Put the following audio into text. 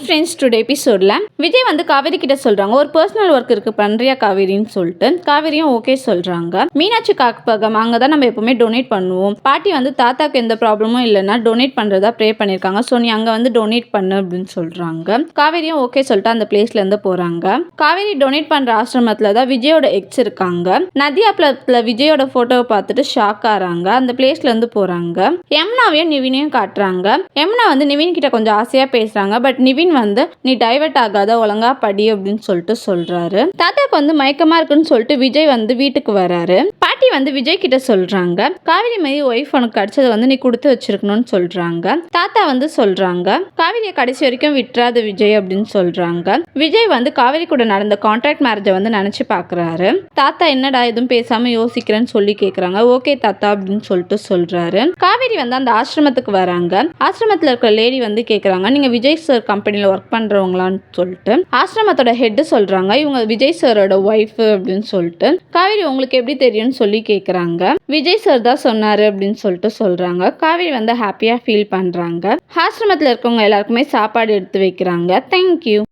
Friends today எபிசோடில் விஜய் வந்து காவேரி கிட்ட சொல்கிறாங்க ஒரு பர்சனல் ஒர்க் இருக்கு பண்ணுறியா காவேரின்னு சொல்லிட்டு. காவேரியும் ஓகே சொல்கிறாங்க மீனாட்சி காப்பகம் அங்கே தான் நம்ம எப்போவுமே டொனேட் பண்ணுவோம். பாட்டி வந்து தாத்தாக்கு எந்த ப்ராப்ளமும் இல்லைன்னா டொனேட் பண்ணுறதா ப்ரே பண்ணியிருக்காங்க ஸோ நீ அங்கே வந்து டொனேட் பண்ணு அப்படின்னு சொல்கிறாங்க காவேரியும் ஓகே சொல்லிட்டு அந்த பிளேஸ்லேருந்து போகிறாங்க காவேரி டொனேட் பண்ணுற ஆசிரமத்தில் தான் விஜயோட எக்ஸ் இருக்காங்க. நதியாப்பில் விஜயோட ஃபோட்டோவை பார்த்துட்டு ஷாக் ஆகிறாங்க அந்த பிளேஸ்லேருந்து போகிறாங்க யம்னாவையும் நிவினையும் காட்டுறாங்க. யமுனா வந்து நிவின் கிட்ட கொஞ்சம் ஆசையாக பேசுகிறாங்க பட் நிவின் வந்து நீ டைவர்ட் ஆகாத ஒழுங்கா படி அப்படின்னு சொல்லிட்டு சொல்றாரு. தாத்தாக்கு வந்து மயக்கமா இருக்குன்னு சொல்லிட்டு விஜய் வந்து வீட்டுக்கு வராரு. பாட்டி வந்து விஜய் கிட்ட சொல்றாங்க காவிரி மாதிரி ஒய்ஃப் உனக்கு கிடைச்சதை வந்து நீ கொடுத்து வச்சிருக்கணும்னு சொல்றாங்க. தாத்தா வந்து சொல்றாங்க காவேரியை கடைசி வரைக்கும் விட்டுறாத விஜய் அப்படின்னு சொல்றாங்க. விஜய் வந்து காவிரி கூட நடந்த கான்ட்ராக்ட் மேரேஜை வந்து நினச்சி பார்க்குறாரு தாத்தா என்னடா எதுவும் பேசாமல் யோசிக்கிறேன்னு சொல்லி கேட்குறாங்க ஓகே தாத்தா அப்படின்னு சொல்லிட்டு சொல்கிறாரு காவேரி வந்து அந்த ஆசிரமத்துக்கு வராங்க. ஆசிரமத்தில் இருக்கிற லேடி வந்து கேட்குறாங்க நீங்கள் விஜய் சார் கம்பெனி கம்பெனியில் ஒர்க் பண்ணுறவங்களான்னு சொல்லிட்டு ஆசிரமத்தோட ஹெட்டு சொல்கிறாங்க இவங்க விஜய் சாரோட ஒய்ஃப் அப்படின்னு சொல்லிட்டு. காவேரி உங்களுக்கு எப்படி தெரியும்னு சொல்லி கேட்குறாங்க விஜய் சார் தான் சொன்னார் அப்படின்னு சொல்லிட்டு சொல்கிறாங்க காவேரி வந்து ஹாப்பியாக ஃபீல் பண்ணுறாங்க ஆசிரமத்தில் இருக்கவங்க எல்லாருக்குமே சாப்பாடு எடுத்து வைக்கிறாங்க. தேங்க்யூ